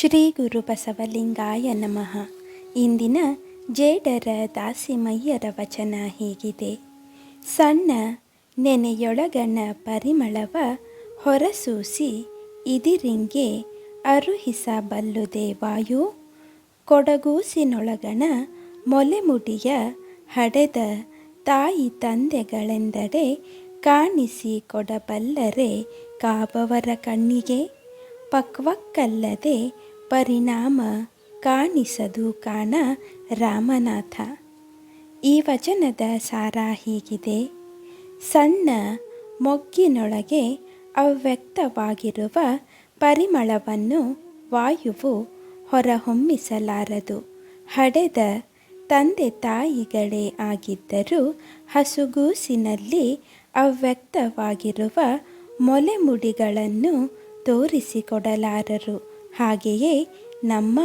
ಶ್ರೀ ಗುರು ಬಸವಲಿಂಗಾಯ ನಮಃ. ಇಂದಿನ ಜೇಡರ ದಾಸಿಮಯ್ಯರ ವಚನ ಹೀಗಿದೆ. ಸಣ್ಣ ನೆನೆಯೊಳಗಣ ಪರಿಮಳವ ಹೊರಸೂಸಿ ಇದಿರಿಂಗೆ ಅರುಹಿಸಬಲ್ಲುದೆ ವಾಯು ಕೊಡಗೂಸಿನೊಳಗಣ ಮೊಲೆಮುಡಿಯ ಹಡೆದ ತಾಯಿ ತಂದೆಗಳೆಂದಡೆ ಕಾಣಿಸಿ ಕೊಡಬಲ್ಲರೆ ಕಾಬವರ ಕಣ್ಣಿಗೆ. ಪಕ್ವಕ್ಕಲ್ಲದೆ ಪರಿಣಾಮ ಕಾಣಿಸದು ಕಾಣ ರಾಮನಾಥ. ಈ ವಚನದ ಸಾರ ಹೀಗಿದೆ. ಸಣ್ಣ ಮೊಗ್ಗಿನೊಳಗೆ ಅವ್ಯಕ್ತವಾಗಿರುವ ಪರಿಮಳವನ್ನು ವಾಯುವು ಹೊರಹೊಮ್ಮಿಸಲಾರದು. ಹಡೆದ ತಂದೆ ತಾಯಿಗಳೇ ಆಗಿದ್ದರೂ ಹಸುಗೂಸಿನಲ್ಲಿ ಅವ್ಯಕ್ತವಾಗಿರುವ ಮೊಲೆಮುಡಿಗಳನ್ನು ತೋರಿಸಿಕೊಡಲಾರರು. ಹಾಗೆಯೇ ನಮ್ಮ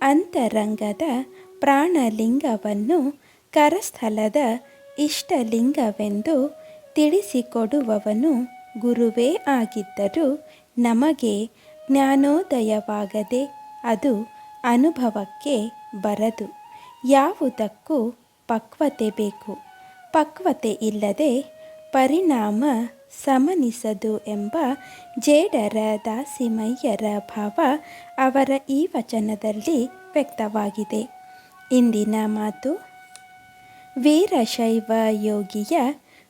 ಅಂತರಂಗದ ಪ್ರಾಣಲಿಂಗವನ್ನು ಕರಸ್ಥಲದ ಇಷ್ಟಲಿಂಗವೆಂದು ತಿಳಿಸಿಕೊಡುವವನು ಗುರುವೇ ಆಗಿದ್ದರೂ ನಮಗೆ ಜ್ಞಾನೋದಯವಾಗದೆ ಅದು ಅನುಭವಕ್ಕೆ ಬರದು. ಯಾವುದಕ್ಕೂ ಪಕ್ವತೆ ಬೇಕು. ಪಕ್ವತೆ ಇಲ್ಲದೆ ಪರಿಣಾಮ ಸಮನಿಸದು ಎಂಬ ಜೇಡರ ದಾಸಿಮಯ್ಯರ ಭಾವ ಅವರ ಈ ವಚನದಲ್ಲಿ ವ್ಯಕ್ತವಾಗಿದೆ. ಇಂದಿನ ಮಾತು, ವೀರಶೈವ ಯೋಗಿಯ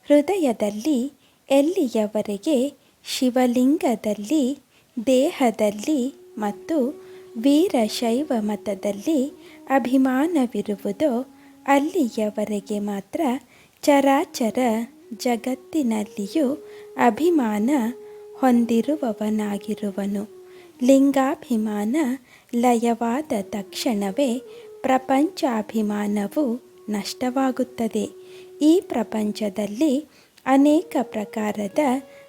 ಹೃದಯದಲ್ಲಿ, ಎಲ್ಲಿಯವರೆಗೆ ಶಿವಲಿಂಗದಲ್ಲಿ, ದೇಹದಲ್ಲಿ ಮತ್ತು ವೀರಶೈವ ಮತದಲ್ಲಿ ಅಭಿಮಾನವಿರುವುದೋ ಅಲ್ಲಿಯವರೆಗೆ ಮಾತ್ರ ಚರಾಚರ ಜಗತ್ತಿನಲ್ಲಿಯೂ ಅಭಿಮಾನ ಹೊಂದಿರುವವನಾಗಿರುವನು. ಲಿಂಗಾಭಿಮಾನ ಲಯವಾದ ತಕ್ಷಣವೇ ಪ್ರಪಂಚಾಭಿಮಾನವು ನಷ್ಟವಾಗುತ್ತದೆ. ಈ ಪ್ರಪಂಚದಲ್ಲಿ ಅನೇಕ ಪ್ರಕಾರದ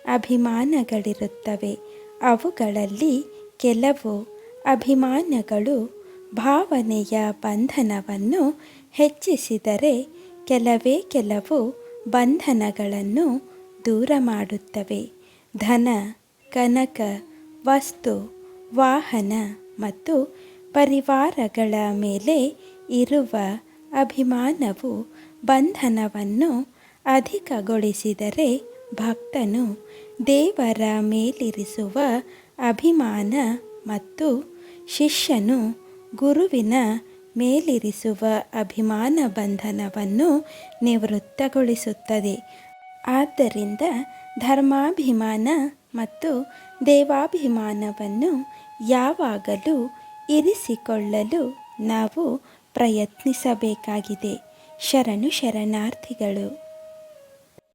ಅಭಿಮಾನಗಳಿರುತ್ತವೆ. ಅವುಗಳಲ್ಲಿ ಕೆಲವು ಅಭಿಮಾನಗಳು ಭಾವನೆಯ ಬಂಧನವನ್ನು ಹೆಚ್ಚಿಸಿದರೆ ಕೆಲವೇ ಕೆಲವು ಬಂಧನಗಳನ್ನು ದೂರ ಮಾಡುತ್ತವೆ. ಧನ, ಕನಕ, ವಸ್ತು, ವಾಹನ ಮತ್ತು ಪರಿವಾರಗಳ ಮೇಲೆ ಇರುವ ಅಭಿಮಾನವು ಬಂಧನವನ್ನು ಅಧಿಕಗೊಳಿಸಿದರೆ ಭಕ್ತನು ದೇವರ ಮೇಲಿರಿಸುವ ಅಭಿಮಾನ ಮತ್ತು ಶಿಷ್ಯನು ಗುರುವಿನ ಮೇಲಿರಿಸುವ ಅಭಿಮಾನ ಬಂಧನವನ್ನು ನಿವೃತ್ತಗೊಳಿಸುತ್ತದೆ. ಆದ್ದರಿಂದ ಧರ್ಮಾಭಿಮಾನ ಮತ್ತು ದೇವಾಭಿಮಾನವನ್ನು ಯಾವಾಗಲೂ ಇರಿಸಿಕೊಳ್ಳಲು ನಾವು ಪ್ರಯತ್ನಿಸಬೇಕಾಗಿದೆ. ಶರಣು ಶರಣಾರ್ಥಿಗಳು.